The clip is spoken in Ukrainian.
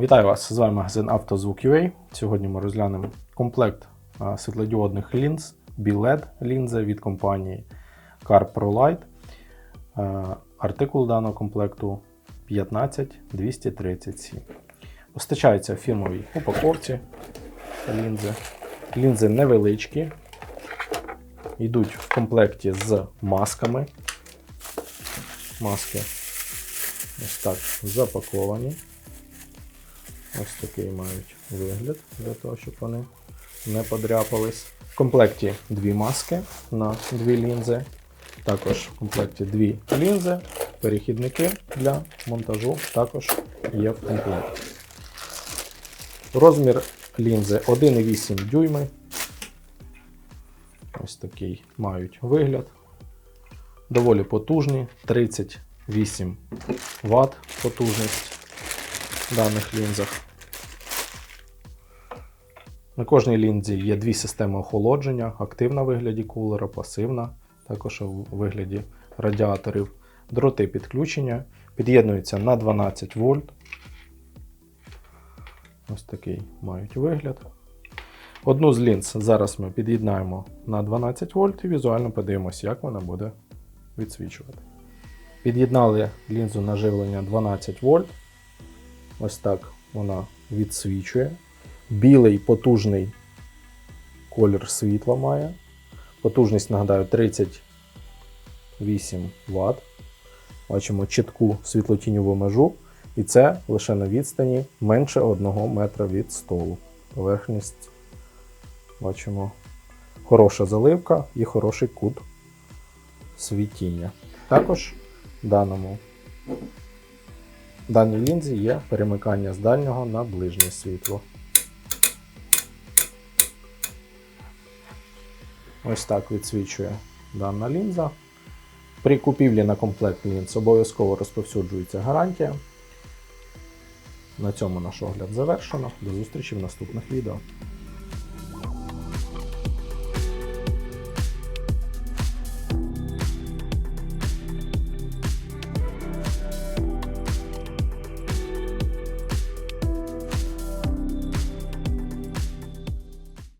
Вітаю вас! З вами магазин «Автозвук.UA». Сьогодні ми розглянемо комплект світлодіодних лінз BLED лінзи від компанії Car Pro Light. Артикул даного комплекту 15237. Постачаються в фірмовій упаковці лінзи. Лінзи невеличкі, йдуть в комплекті з масками. Маски ось так запаковані. Ось такий мають вигляд для того, щоб вони не подряпались. В комплекті дві маски на дві лінзи. Також в комплекті дві лінзи, перехідники для монтажу також є в комплекті. Розмір лінзи 1,8 дюйми. Ось такий мають вигляд. Доволі потужні, 38 Вт потужність в даних лінзах. На кожній лінзі є дві системи охолодження: активна в вигляді кулера, пасивна, також у вигляді радіаторів. Дроти підключення. Під'єднуються на 12 вольт. Ось такий мають вигляд. Одну з лінз зараз ми під'єднаємо на 12 вольт і візуально подивимося, як вона буде відсвічувати. Під'єднали лінзу на живлення 12 вольт. Ось так вона відсвічує. Білий потужний колір світла має. Потужність, нагадаю, 38 Вт. Бачимо чітку світлотіньову межу. І це лише на відстані менше 1 метра від столу. Поверхність бачимо хороша заливка і хороший кут світіння. Також в даному даній лінзі є перемикання з дальнього на ближнє світло. Ось так відсвічує дана лінза. При купівлі на комплект лінз обов'язково розповсюджується гарантія. На цьому наш огляд завершено. До зустрічі в наступних відео.